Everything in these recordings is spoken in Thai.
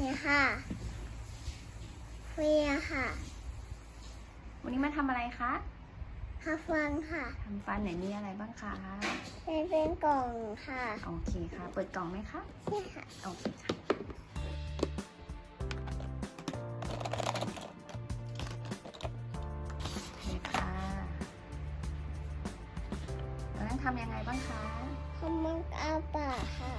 นี่ค่ะเฟียค่ะวันนี้มาทำอะไรคะฮัฟฟังค่ะทำฟันไหนมีอะไรบ้างคะเป็นเป็นกล่องค่ะโอเคค่ะ เปิดกล่องไหมคะนี่ค่ะโอเคค่ะโอเคค่ะเราต้องทำยังไงบ้างคะขมันอาปากค่ะ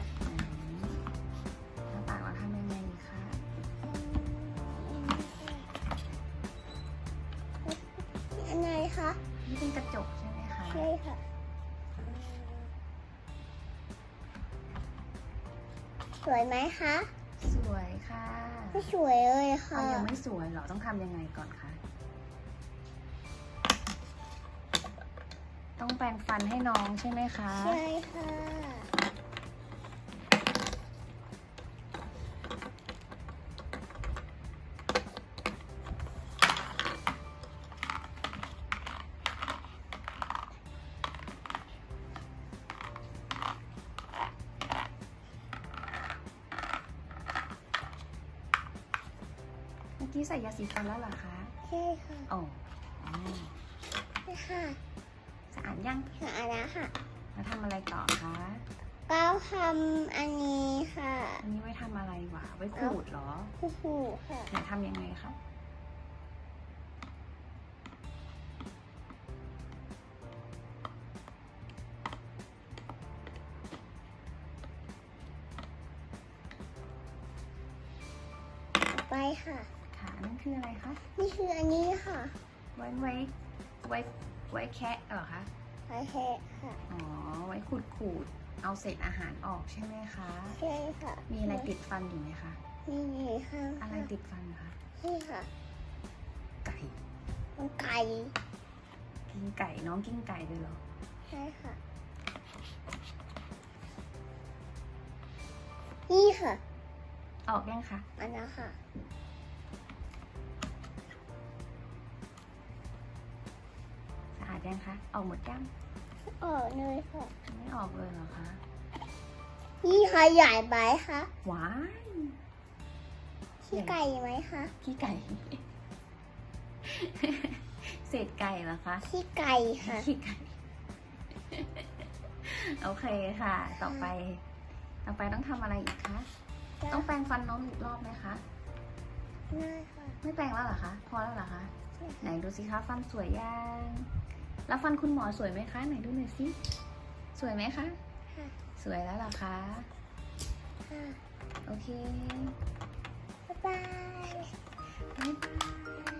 คะนี่เป็นกระจกใช่ไหมคะใช่ค่ะสวยไหมคะ สวยค่ะไม่สวยเลยเอาค่ะยังไม่สวยเหรอต้องทำยังไงก่อนคะต้องแปรงฟันให้น้องใช่ไหมคะ ใช่ค่ะ มื่อกี้ใส่ยาสีฟันแล้วเหรอคะใช่ค่ะโอ้อ๋อนี่ค่ะ สะอาดยังหาแล้วค่ะแล้วทำอะไรต่อคะก้าวทำอันนี้ค่ะ อันนี้ไว้ทำอะไรวะ ไว้ขูดเหรอคู่หูค่ะไหนทำยังไงคะต่อไปค่ะ ค่ะอันนั่นคืออะไรคะ นี่คืออันนี้ค่ะ ไว้ไว้ไว้ไว้แคะเหรอคะไอแฮะค่ะ อ๋อ ไว้ขูดขูดเอาเศษอาหารออกใช่ไหมคะ ใช่ค่ะ มีอะไรติดฟันอยู่ไหมคะนี่ค่ะ อะไรติดฟันคะนี่ค่ะ ไก่มันไก่ กินไก่น้องกินไก่เลยเหรอ ใช่ค่ะ นี่ค่ะ ออกยังคะอันนั้นค่ะ ยังคะ ออกหมดยังออกเลยค่ะไม่ออกเลยเหรอคะ นี่ค่ะใหญ่ไหมคะหวานขี้ไก่ไหมคะขี้ไก่ เศษไก่เหรอคะขี้ไก่ค่ะขี้ไก่ โอเคค่ะ ต่อไป ต่อไปต้องทำอะไรอีกคะ ต้องแปรงฟันน้องอีกรอบไหมคะน่าค่ะ ไม่แปรงแล้วเหรอคะ พอแล้วเหรอคะใช่ไหนค่ะดูสิคะฟันสวยยัง แล้วฟันคุณหมอสวยไหมคะ ไหนดูหน่อยสิสวยไหมคะค่ะสวยแล้วเหรอคะค่ะโอเค บ๊ายบาย บ๊ายบาย